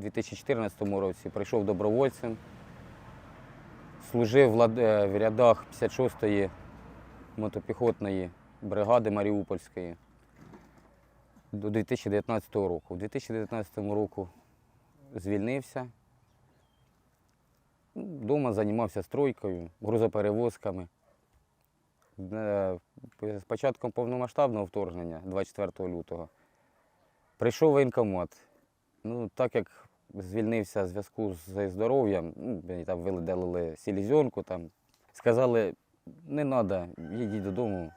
2014 році прийшов добровольцем, служив в е, рядах 56-ї мотопіхотної бригади Маріупольської до 2019 року. У 2019 року звільнився. Вдома займався стройкою, грузоперевозками. Е, З початком повномасштабного вторгнення 24 лютого прийшов воєнкомат. Ну, так як звільнився в зв'язку з здоров'ям, ну, мені там видалили селезенку, там, сказали, не треба, їдіть додому,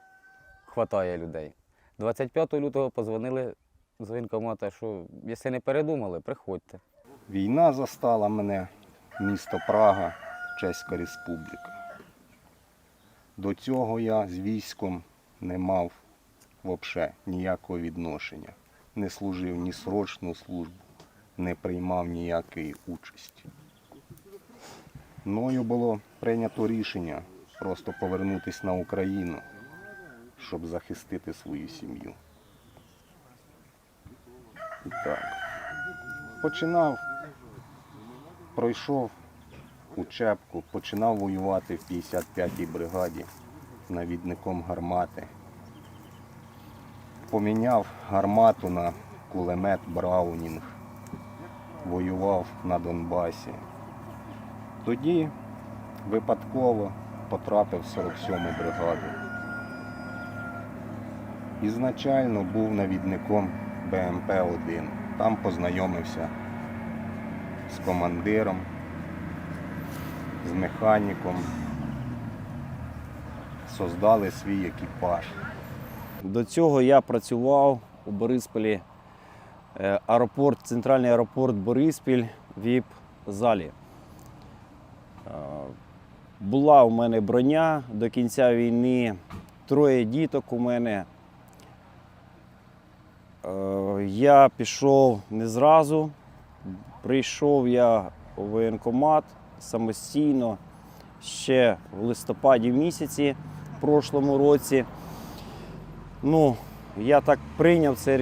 хватає людей. 25 лютого позвонили з воєнкомата, що якщо не передумали, приходьте. Війна застала мене, місто Прага, Чеська Республіка. До цього я з військом не мав взагалі ніякого відношення. Не служив ні срочну службу, не приймав ніякої участі. Мною було прийнято рішення просто повернутися на Україну, щоб захистити свою сім'ю. Так. Починав пройшов учебку, починав воювати в 55-й бригаді навідником гармати. Поміняв гармату на кулемет Браунінг. Воював на Донбасі. Тоді випадково потрапив в 47-му бригаду. Ізначально був навідником БМП-1. Там познайомився з командиром, з механіком, создали свій екіпаж. До цього я працював у Борисполі аеропорт, центральний аеропорт Бориспіль ВІП залі. Е, Була у мене броня до кінця війни, троє діток у мене. Е, Я пішов не зразу. Прийшов я у воєнкомат самостійно ще в листопаді місяці в прошлому році. Ну, я так прийняв це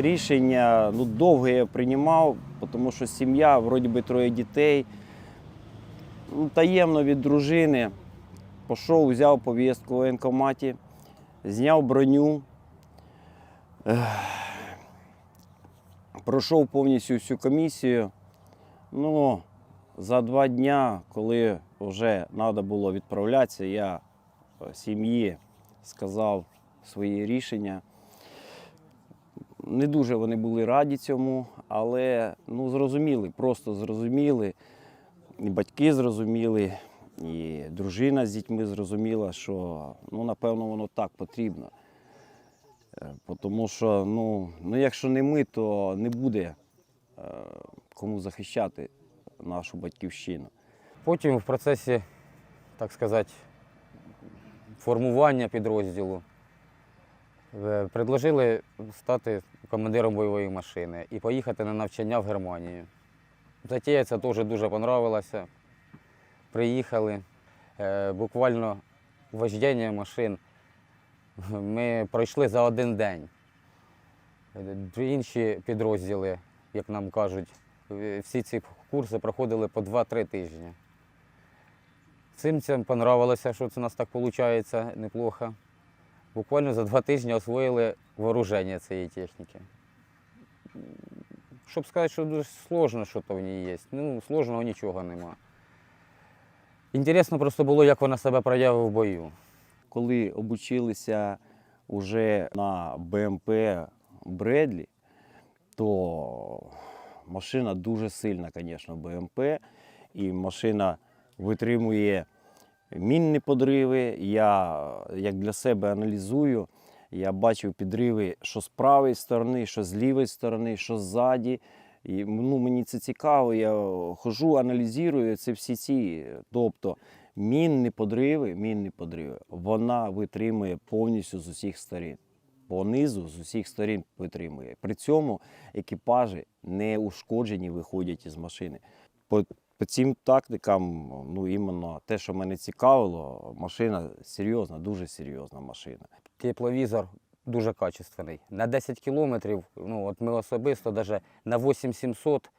рішення. Ну, довго я приймав, тому що сім'я, вроді би троє дітей. Ну, таємно від дружини. Пішов, взяв повістку в воєнкоматі, зняв броню. Пройшов повністю всю комісію. Ну, за два дня, коли вже треба було відправлятися, я е, сім'ї сказав свої рішення. Не дуже вони були раді цьому, але ну, зрозуміли, просто зрозуміли. І батьки зрозуміли, і дружина з дітьми зрозуміла, що ну, напевно воно так потрібно. Е, Тому що, ну, ну, якщо не ми, то не буде е, кому захищати нашу батьківщину. Потім в процесі, так сказати, формування підрозділу предложили стати командиром бойової машини і поїхати на навчання в Германію. Затія це теж дуже понравилося. Приїхали. Е, Буквально вождіння машин ми пройшли за один день. Е, Інші підрозділи, як нам кажуть, е, всі ці курси проходили по 2-3 тижні. Цим цим понравилося, що це у нас так виходить неплохо. Буквально за два тижні освоїли вооруження цієї техніки. Щоб сказати, що дуже сложно, що то в ній є. Ну, сложного нічого нема. Інтересно просто було, як вона себе проявила в бою. коли обучилися вже на БМП Бредлі, то машина дуже сильна, звісно, БМП. І машина витримує мінні подриви. Я як для себе аналізую, я бачив підриви, що з правої сторони, що з лівої сторони, що ззаді. І ну, мені це цікаво. Я хожу, аналізую це всі ці. Тобто мінні подриви, мінні подриви, вона витримує повністю з усіх сторін. По низу з усіх сторін витримує. При цьому екіпажі не ушкоджені виходять із машини. По, цим тактикам, ну іменно те, що мене цікавило, машина серйозна, дуже серйозна машина. Тепловізор дуже качественний. На 10 кілометрів, ну от ми особисто навіть на 8700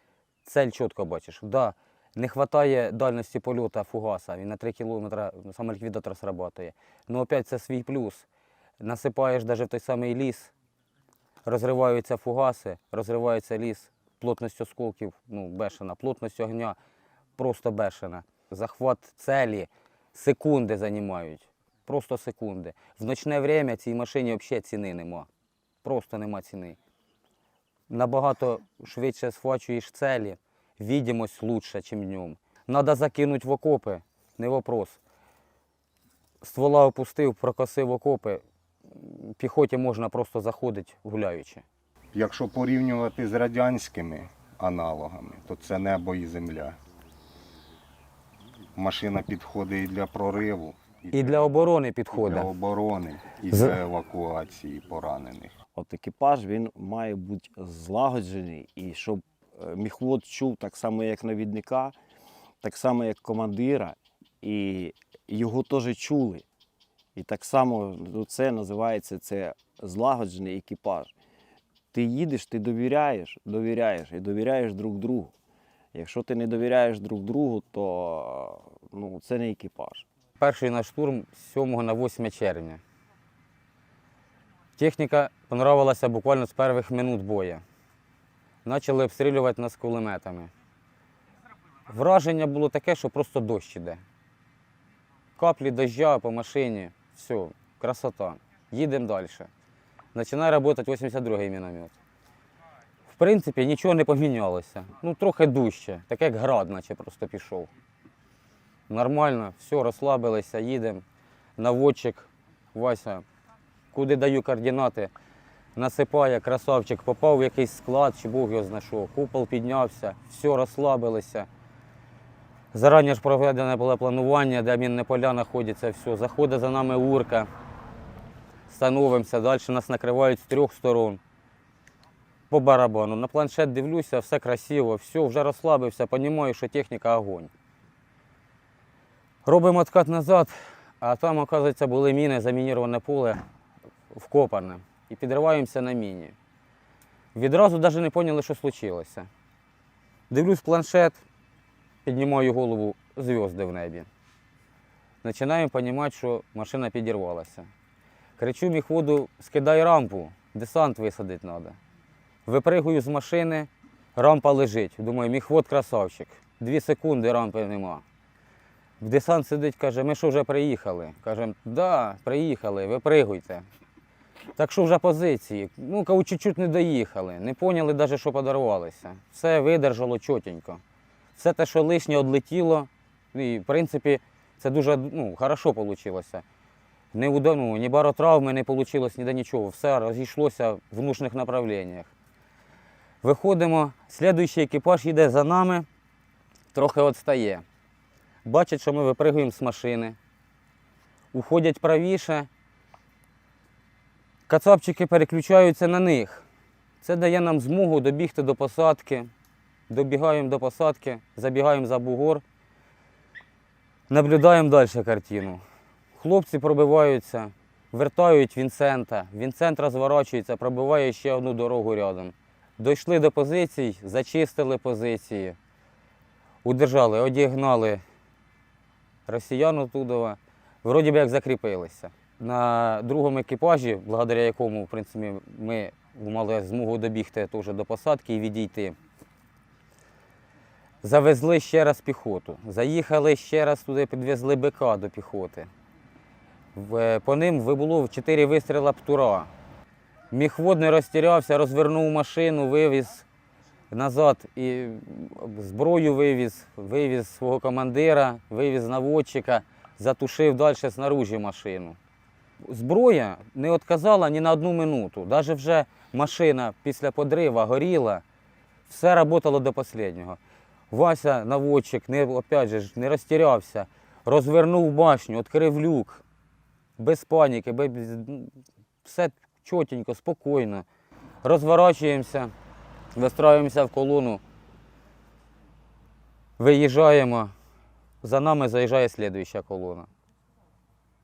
цель чітко бачиш. Да, не вистачає дальності польоту фугаса, він на 3 кілометри саме ліквідатор срабатує. Ну опять це свій плюс. Насипаєш навіть в той самий ліс, розриваються фугаси, розривається ліс, плотність осколків, ну, бешена, плотність огня просто бешена. Захват целі секунди займають. Просто секунди. В ночне время цій машині взагалі ціни нема. Просто нема ціни. Набагато швидше схвачуєш цілі, відомость лучше, ніж днем. Надо закинути в окопи, не вопрос. Ствола опустив, прокосив окопи. Піхоті можна просто заходити гуляючи. Якщо порівнювати з радянськими аналогами, то це небо і земля. Машина підходить і для прориву, І для оборони для підходить. оборони, і З- для евакуації поранених. От екіпаж він має бути злагоджений, і щоб е, міхвод чув так само, як навідника, так само, як командира, і його теж чули. І так само ну, це називається це злагоджений екіпаж. Ти їдеш, ти довіряєш, довіряєш і довіряєш друг другу. Якщо ти не довіряєш друг другу, то ну, це не екіпаж. Перший наш штурм з 7 на 8 червня. Техніка понравилася буквально з перших минут бою. Почали обстрілювати нас кулеметами. Враження було таке, що просто дощ іде. Каплі дождя по машині, все, красота. Їдемо далі. Починає працювати 82-й міномет. Принципі, нічого не помінялося. Ну, трохи дужче, так як град, наче просто пішов. Нормально, все, розслабилися, їдемо. Наводчик Вася, куди даю координати, насипає, красавчик, попав в якийсь склад, чи Бог його знайшов. Купол піднявся, все, розслабилися. Зарані ж проведене було планування, де мінне поля знаходяться, все. Заходить за нами урка, становимося, далі нас накривають з трьох сторон. По барабану. На планшет дивлюся, все красиво, все, вже розслабився, розумію, що техніка огонь. Робимо откат назад, а там, оказується, були міни, замініроване поле вкопане. І підриваємося на міні. Відразу навіть не поняли, що случилося. Дивлюсь планшет, піднімаю голову, зв'язки в небі. Починаємо розуміти, що машина підірвалася. Кричу міхводу, скидай рампу, десант висадити треба. Випригую з машини, рампа лежить. Думаю, міхвод красавчик. Дві секунди рампи нема. В десант сидить, каже, ми що вже приїхали? Кажемо, да, приїхали, випригуйте. Так що вже позиції? Ну, кажу, чуть-чуть не доїхали. Не поняли навіть, що подарувалися. Все видержало чотенько. Все те, що лишнє одлетіло. І, в принципі, це дуже ну, хорошо вийшло. Не ну, ні баротравми не вийшло, ніде нічого. Все розійшлося в нужних направленнях. Виходимо, слідуючий екіпаж їде за нами, трохи відстає. Бачать, що ми випригуємо з машини. Уходять правіше. Кацапчики переключаються на них. Це дає нам змогу добігти до посадки. Добігаємо до посадки, забігаємо за бугор, наблюдаємо далі картину. Хлопці пробиваються, вертають Вінсента. Вінсент розворачується, пробиває ще одну дорогу рядом. Дійшли до позицій, зачистили позиції, удержали, одігнали росіян оттуда. Вроді би як закріпилися. На другому екіпажі, благодаря якому в принципі, ми мали змогу добігти теж до посадки і відійти. Завезли ще раз піхоту. Заїхали ще раз туди, підвезли БК до піхоти. По ним вибуло 4 вистріла птура. Міхвод не розтірявся, розвернув машину, вивіз назад і зброю вивіз, вивіз свого командира, вивіз наводчика, затушив далі снаружи машину. Зброя не відказала ні на одну минуту. Навіть вже машина після подрива горіла, все працювало до останнього. Вася, наводчик, не, опять же, не розтірявся, розвернув башню, відкрив люк, без паніки, без, все чотенько, спокійно. Розворачуємося, вистраюємося в колону, виїжджаємо, за нами заїжджає слідуюча колона.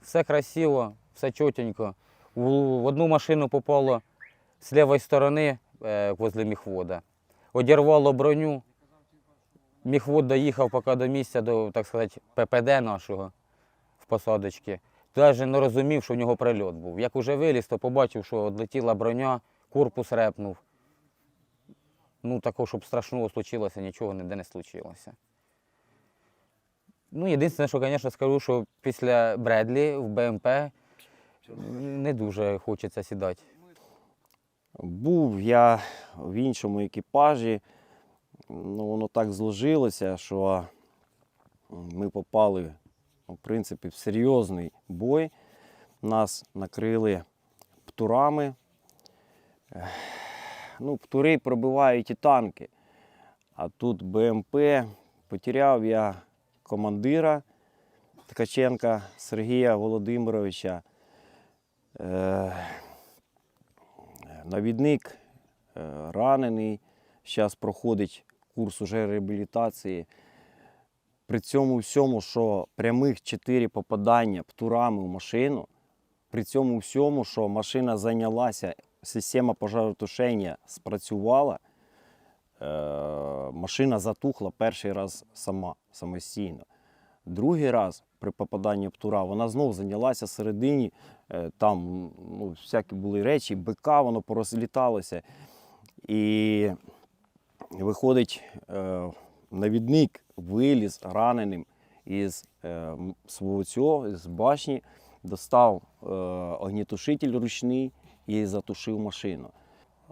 Все красиво, все чотенько. В одну машину попало з лівої сторони, е, возле міхвода. Одірвало броню, Міхвод доїхав поки до місця, до, так сказати, ППД нашого в посадочці. Навіть не розумів, що в нього прильот був. Як уже виліз, то побачив, що одлетіла броня, корпус репнув. Ну, такого, щоб страшного случилося, нічого ніде не случилося. Ну, єдине, що, звісно, скажу, що після Бредлі в БМП не дуже хочеться сідати. Був я в іншому екіпажі. Ну, воно так зложилося, що ми попали, в принципі, серйозний бой. Нас накрили птурами. Ну, птури пробивають і танки. А тут БМП. Потеряв я командира Ткаченка Сергія Володимировича. Навідник е, ранений, зараз проходить курс уже реабілітації. При цьому всьому, що прямих 4 попадання птурами в машину, при цьому всьому, що машина зайнялася, система пожаротушення спрацювала, е, машина затухла перший раз сама, самостійно. Другий раз при попаданні птура вона знов зайнялася середині, е, там ну, всякі були речі, БК, воно порозліталося. І виходить, е, навідник виліз раненим із е, свого цього, з башні, достав е, огнітушитель ручний і затушив машину.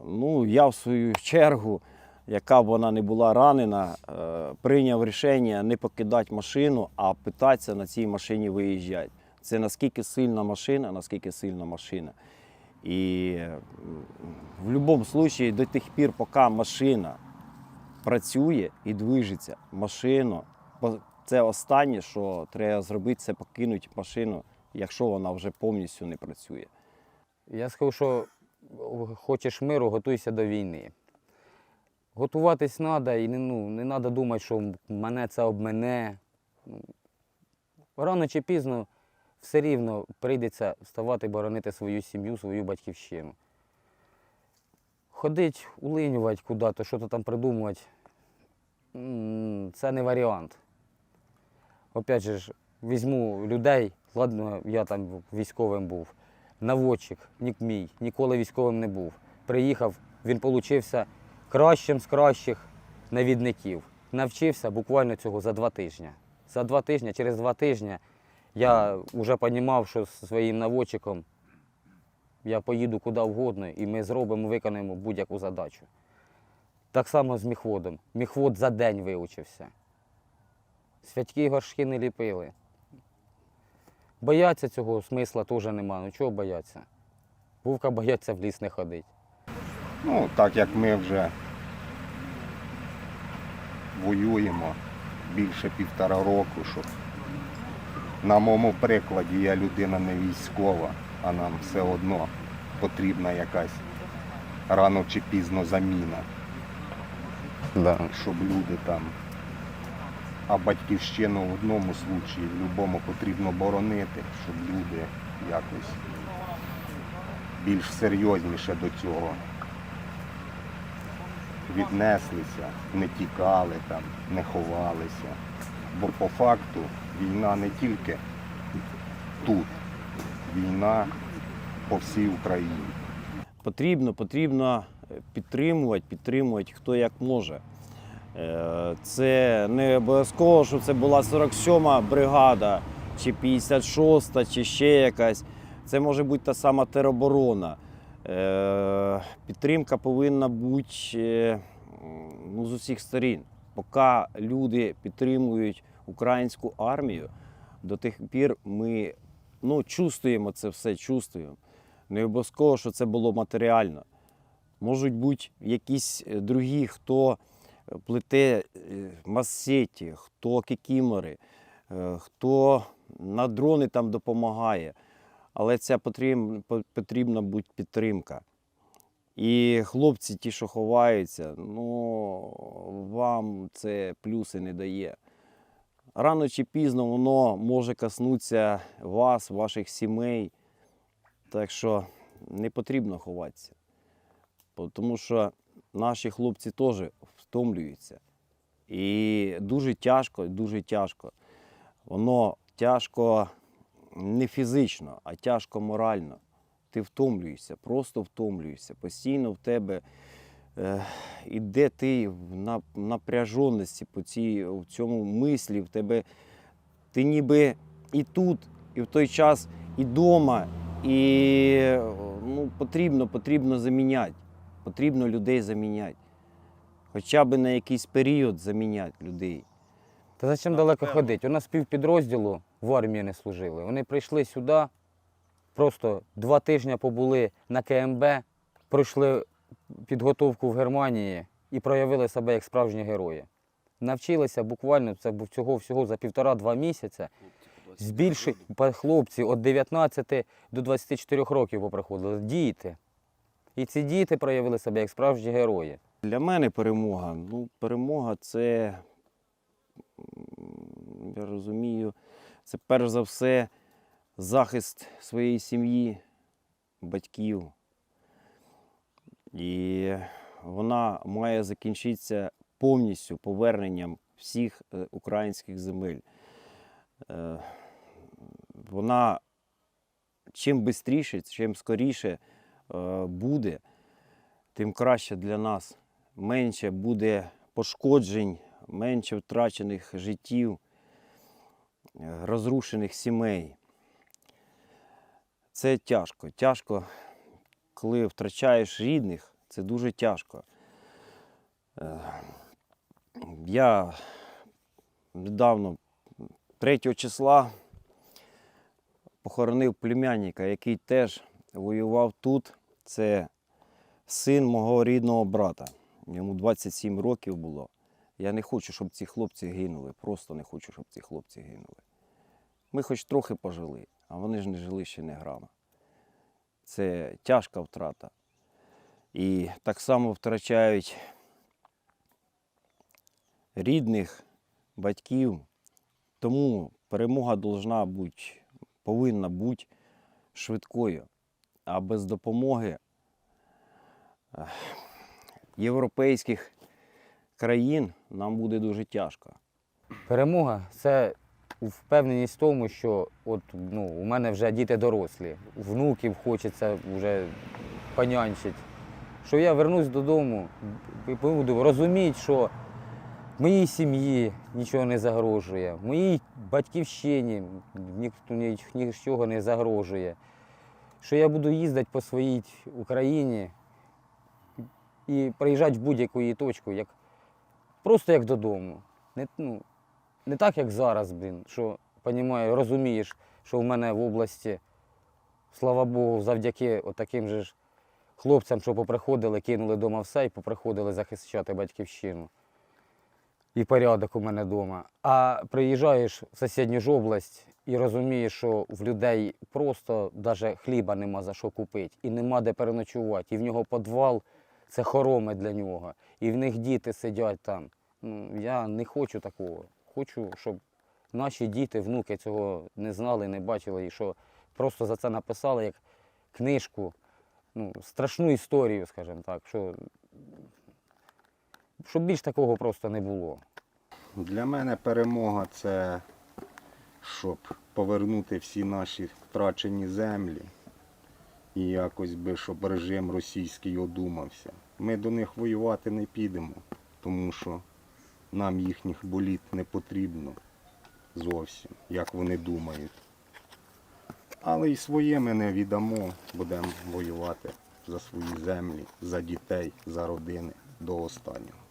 Ну, я в свою чергу, яка б вона не була ранена, е, прийняв рішення не покидати машину, а питатися на цій машині виїжджати. Це наскільки сильна машина, наскільки сильна машина. І в будь-якому випадку до тих пір, поки машина працює і движеться, машину, бо це останнє, що треба зробити, це покинути машину, якщо вона вже повністю не працює. Я скажу, що хочеш миру, готуйся до війни. Готуватись треба і не, ну, не треба думати, що мене це обмене. Ну, Рано чи пізно все рівно прийдеться вставати, боронити свою сім'ю, свою батьківщину. Ходить, улинювати куди-то, що то там придумувати, це не варіант. Опять же, візьму людей, ладно, я там військовим був, наводчик, нік мій, ніколи військовим не був. Приїхав, він получився кращим з кращих навідників. Навчився буквально цього за два тижні. За два тижні, через два тижні я вже розумів, що зі своїм наводчиком я поїду куди угодно і ми зробимо, виконаємо будь-яку задачу. Так само з міхводом. Міхвод за день вивчився. Святькі горшки не ліпили. Бояться цього смисла теж нема. Ну чого бояться? Вовка бояться в ліс не ходить. Ну, так як ми вже воюємо більше півтора року, що на моєму прикладі я людина не військова, а нам все одно потрібна якась рано чи пізно заміна, Да. щоб люди там. А батьківщину в одному случаї, в будь-якому потрібно боронити, щоб люди якось більш серйозніше до цього віднеслися, не тікали там, не ховалися. Бо по факту війна не тільки тут, війна по всій Україні. Потрібно, потрібно підтримувати, підтримувати хто як може. Е, Це не обов'язково, що це була 47-ма бригада, чи 56-та, чи ще якась. Це може бути та сама тероборона. Е, Підтримка повинна бути е, ну, з усіх сторін. Поки люди підтримують українську армію, до тих пір ми ну, чувствуємо це все, чувствуємо. Не обов'язково, що це було матеріально. Можуть бути якісь е, другі, хто плете е, массеті, хто кікімори, е, хто на дрони там допомагає. Але це потрібна, потрібна бути підтримка. І хлопці, ті, що ховаються, ну вам це плюси не дає. Рано чи пізно воно може коснутися вас, ваших сімей. Так що не потрібно ховатися. Тому що наші хлопці теж втомлюються. І дуже тяжко, дуже тяжко. Воно тяжко не фізично, а тяжко морально. Ти втомлюєшся, просто втомлюєшся. Постійно в тебе е, іде ти в напряженості по цій, в цьому мислі, в тебе ти ніби і тут, і в той час, і вдома, і ну, потрібно, потрібно заміняти. Потрібно людей заміняти. Хоча б на якийсь період заміняти людей. Та зачем Так, далеко напевно. ходити? У нас півпідрозділу в армії не служили. Вони прийшли сюди, просто два тижні побули на КМБ, пройшли підготовку в Германії і проявили себе як справжні герої. Навчилися буквально це був цього всього за півтора-два місяці. Збільшують хлопці від 19 до 24 років поприходили. Діти. І ці діти проявили себе як справжні герої. Для мене перемога. Ну, перемога це, я розумію, це перш за все захист своєї сім'ї, батьків. І вона має закінчитися повністю поверненням всіх е, українських земель. Е, Вона чим швидше, чим скоріше буде, тим краще для нас. Менше буде пошкоджень, менше втрачених життів, е, розрушених сімей. Це тяжко. Тяжко, коли втрачаєш рідних, це дуже тяжко. Е, Я недавно, 3 числа, похоронив племянника, який теж воював тут. Це син мого рідного брата. Йому 27 років було. Я не хочу, щоб ці хлопці гинули. Просто не хочу, щоб ці хлопці гинули. Ми хоч трохи пожили, а вони ж не жили ще не грама. Це тяжка втрата. І так само втрачають рідних, батьків. Тому перемога должна бути, повинна бути швидкою. А без допомоги європейських країн нам буде дуже тяжко. Перемога це впевненість в тому, що от, ну, у мене вже діти дорослі, внуків хочеться вже понянчити. Що я вернусь додому і буду розуміти, що моїй сім'ї нічого не загрожує, моїй батьківщині ніхто нічого не загрожує. Що я буду їздити по своїй Україні і приїжджати в будь-яку її точку, як, просто як додому. Не, ну, не так, як зараз, блін, що понімаю, розумієш, що в мене в області, слава Богу, завдяки таким же ж хлопцям, що поприходили, кинули вдома все і поприходили захищати батьківщину. І порядок у мене вдома. А приїжджаєш в сусідню ж область і розумієш, що в людей просто навіть хліба нема за що купити, і нема де переночувати. І в нього підвал це хороми для нього. І в них діти сидять там. Ну, я не хочу такого. Хочу, щоб наші діти, внуки цього не знали, не бачили, і що просто за це написали як книжку, ну, страшну історію, скажімо так, що, щоб більш такого просто не було. Для мене перемога це щоб повернути всі наші втрачені землі і якось би, щоб режим російський одумався. Ми до них воювати не підемо, тому що нам їхніх боліт не потрібно зовсім, як вони думають. Але і своє ми не віддамо, будемо воювати за свої землі, за дітей, за родини до останнього.